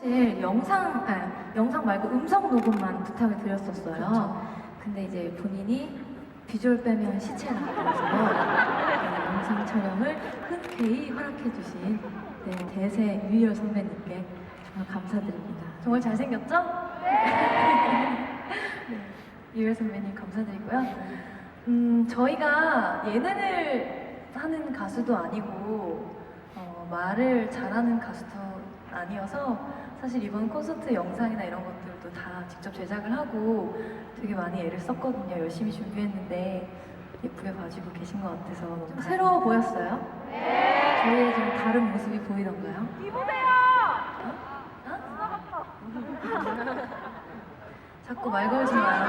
사실 영상, 아니, 영상 말고 음성 녹음만 부탁을 드렸었어요. 그렇죠. 근데 이제 본인이 비주얼 빼면 시체라 그래서 네, 영상 촬영을 흔쾌히 허락해주신 네, 대세 유희열 선배님께 정말 감사드립니다. 정말 잘생겼죠? 네. 유열 선배님 감사드리고요. 음, 저희가 예능을 하는 가수도 아니고 어, 말을 잘하는 가수도 아니어서 사실 이번 콘서트 영상이나 이런 것들도 다 직접 제작을 하고 되게 많이 애를 썼거든요. 열심히 준비했는데 예쁘게 봐주고 계신 것 같아서 좀 새로워 보였어요? 네. 저희의 좀 다른 모습이 보이던가요? 자꾸 말 걸지 마요.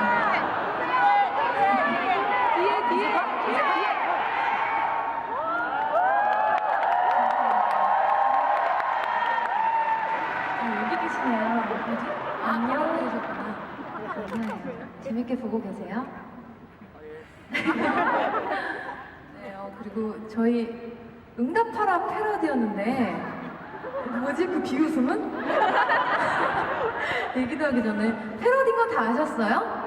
뒤에, 뒤에, 뒤에. 어, 계시네요. 안녕 해주셨구나. 감사해요. 재밌게 보고 계세요? 네, 어, 그리고 저희 응답하라 패러디였는데 뭐지 그 비웃음은? 얘기도 하기 전에 패러디인 거다 아셨어요?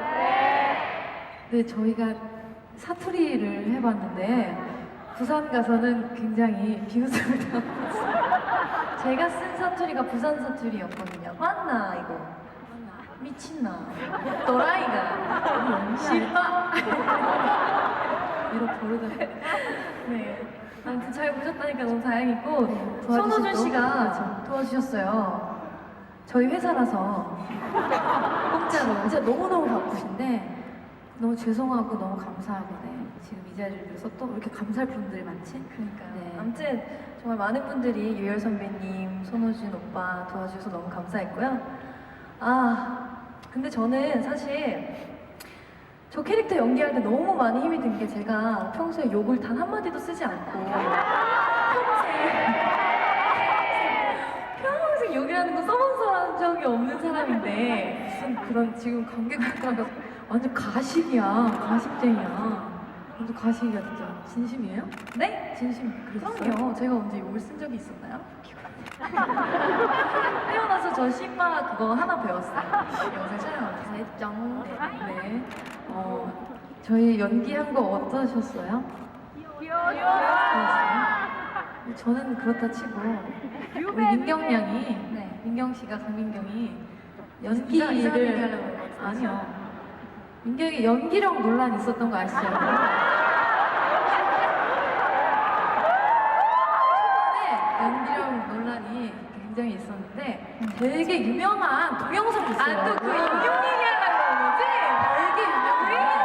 네. 저희가 사투리를 해봤는데 부산 가서는 굉장히 비웃음을 당했어요. 제가 쓴 사투리가 부산 사투리였거든요. 맞나 이거? 미친나? 또라이가? 씨바? 이런 버릇을 네. 아무튼 잘 보셨다니까 너무 다행이고 네, 손호준? 씨가. 도와주셨어요. 저희 회사라서 공짜로 진짜 너무너무 바쁘신데 너무 죄송하고 너무 감사하고 네. 지금 이 자리를 위해서 또 이렇게 감사할 분들이 많지? 그러니까요. 네. 아무튼 정말 많은 분들이 유열 선배님, 손호준 오빠 도와주셔서 너무 감사했고요. 아, 근데 저는 사실 저 캐릭터 연기할 때 너무 많이 힘이 든 게 제가 평소에 욕을 단 한마디도 쓰지 않고 평생 평생 욕이라는 거 써본 적이 없는 사람인데 무슨 그런 지금 관객분들한테 완전 가식이야 가식쟁이야 완전 가식이야 진짜 진심이에요? 네? 진심 그랬어요? 그럼요. 제가 언제 욕을 쓴 적이 있었나요? 태어나서 저 씨바 그거 하나 배웠어요. 영상 촬영하면서. 잘했죠 네 어, 저희 연기한 거 어떠셨어요? 좋았어요? 저는 그렇다 치고 우리 민경 양이 네. 민경 씨가 강민경이 연기를. 아니요 민경이 연기력 논란 있었던 거 아시죠? 초반에 연기력 논란이 굉장히 있었는데 되게 유명한 동영상이 있어요. 아, 또 그 인형 얘기하려고 그런 거지? 되게 유명한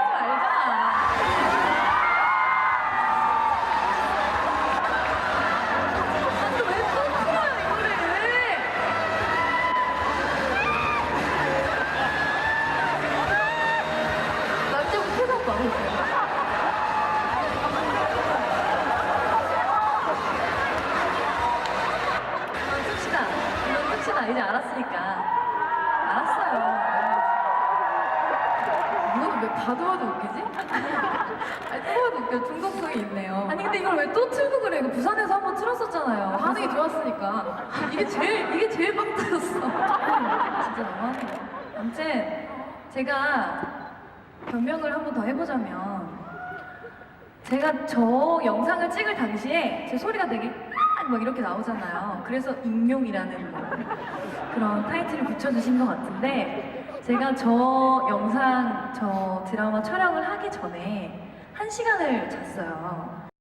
봐도 봐도 웃기지? 아니 또 봐도 웃겨 중독성이 있네요. 아니 근데 이걸 왜 또 틀고 그래? 이거 부산에서 한번 틀었었잖아요. 반응이 좋았으니까 이게 제일 이게 제일 빵 터졌어. 진짜 너무하네요. 아무튼 제가 변명을 한번 더 해보자면 제가 저 영상을 찍을 당시에 제 소리가 되게 막, 막 이렇게 나오잖아요. 그래서 익룡이라는 뭐 그런 타이틀을 붙여주신 것 같은데 제가 저 영상, 저 드라마 촬영을 하기 전에 한 시간을 잤어요.